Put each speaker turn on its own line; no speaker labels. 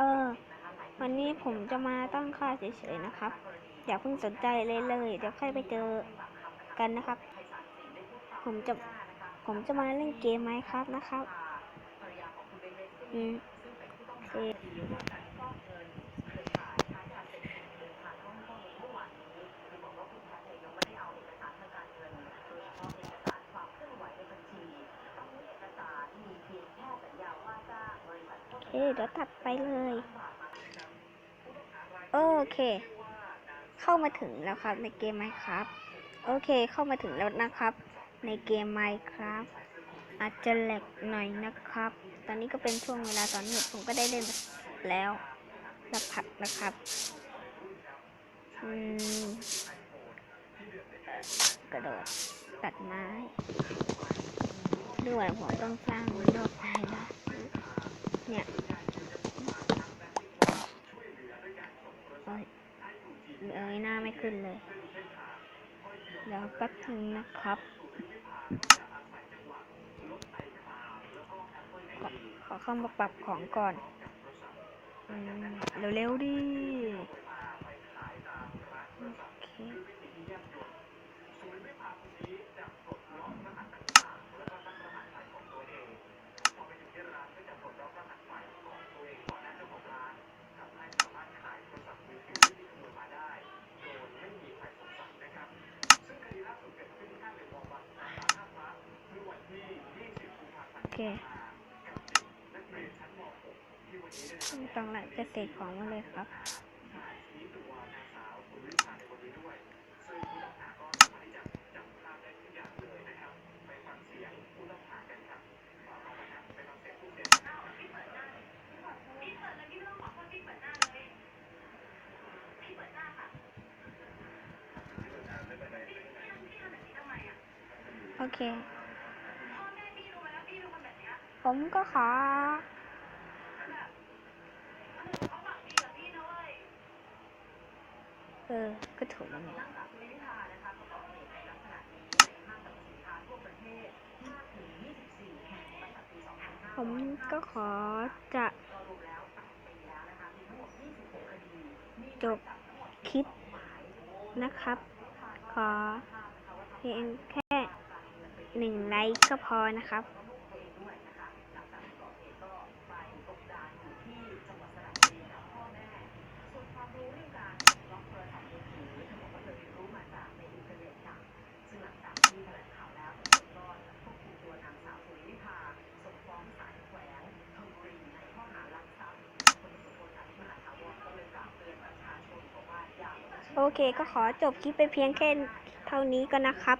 เออ วันนี้ผมจะมาตั้งค่าเฉยๆนะครับ อย่าเพิ่งสนใจเลยเลย เดี๋ยวค่อยไปเจอกันนะครับ ผมจะ ผมจะมาเล่นเกมไหมครับนะครับ อืมโอเค เคเดี๋ยวตัดไปเลย โอเค เข้ามาถึงแล้วครับ ในเกม Minecraft โอเคเข้ามาถึงแล้วนะครับ ในเกม Minecraft อาจจะแหลกหน่อยนะครับ ตอนนี้ก็เป็นช่วงเวลาตอนนี้ผมก็ได้เล่นแล้วสักพักนะครับอืมกระโดดตัดไม้ด้วยผมต้องสร้างโลกไทยนะ เนี่ยโอ้ยเอ้ยหน้าไม่ขึ้นเลย เดี๋ยวแป๊บนึงนะครับ ขอขอเข้ามาปรับของก่อนอเร็วๆดิ โอเค โอเคไม่ ต้องละจะเสกของมาเลยครับโอเค ผมก็ขอเออ ก็ถูกแล้วนี่ผมก็ขอจะจบคลิปนะครับ ขอเพียงแค่หนึ่งไลค์ก็พอนะครับ โอเคก็ขอจบคลิปไปเพียงแค่เท่านี้ก็นะครับ